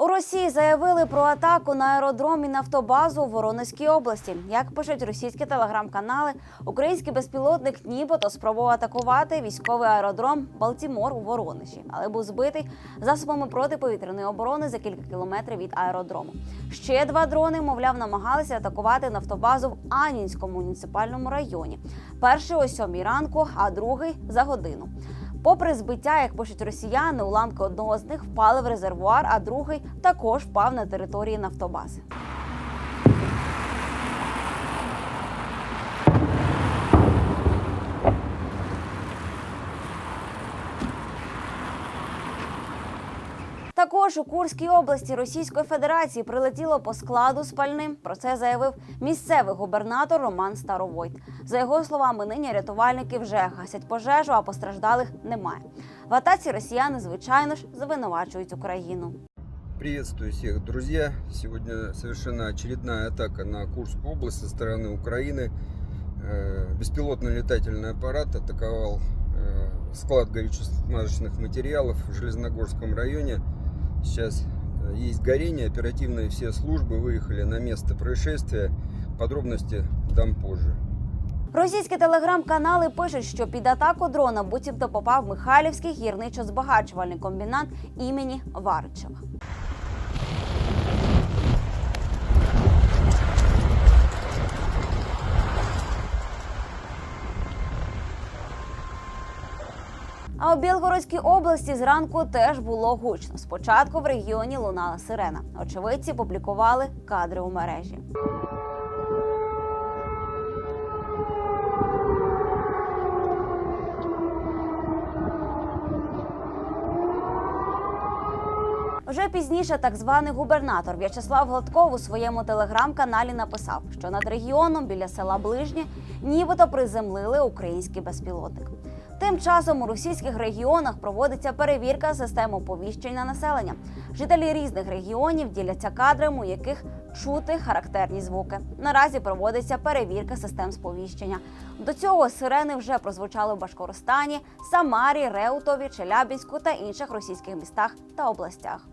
У Росії заявили про атаку на аеродром і нафтобазу у Воронезькій області. Як пишуть російські телеграм-канали, український безпілотник нібито спробував атакувати військовий аеродром Балтімор у Воронежі, але був збитий засобами протиповітряної оборони за кілька кілометрів від аеродрому. Ще два дрони, мовляв, намагалися атакувати нафтобазу в Анінському муніципальному районі. Перший о сьомій ранку, а другий за годину. Попри збиття, як пишуть росіяни, уламки одного з них впали в резервуар, а другий також впав на території нафтобази. Також у Курській області Російської Федерації прилетіло по складу з пальним. Про це заявив місцевий губернатор Роман Старовойт. За його словами, нині рятувальники вже гасять пожежу, а постраждалих немає. В атаці росіяни, звичайно ж, звинувачують Україну. Приветствую всех, друзья. Сегодня совершена очередная атака на Курскую область со стороны Украины. Э, Беспилотный летательный аппарат атаковал э, склад горюче-смазочных материалов в Железногорском районе. Сейчас э, есть горение, оперативные все службы выехали на место происшествия. Подробности дам позже. Російські телеграм-канали пишуть, що під атаку дрона буцімто попав Михайлівський гірничо-збагачувальний комбінат імені Варчева. А у Білгородській області зранку теж було гучно. Спочатку в регіоні лунала сирена. Очевидці публікували кадри у мережі. Вже пізніше так званий губернатор В'ячеслав Гладков у своєму телеграм-каналі написав, що над регіоном біля села Ближнє нібито приземлили український безпілотник. Тим часом у російських регіонах проводиться перевірка систем оповіщення населення. Жителі різних регіонів діляться кадрами, у яких чути характерні звуки. Наразі проводиться перевірка систем сповіщення. До цього сирени вже прозвучали в Башкоростані, Самарі, Реутові, Челябінську та інших російських містах та областях.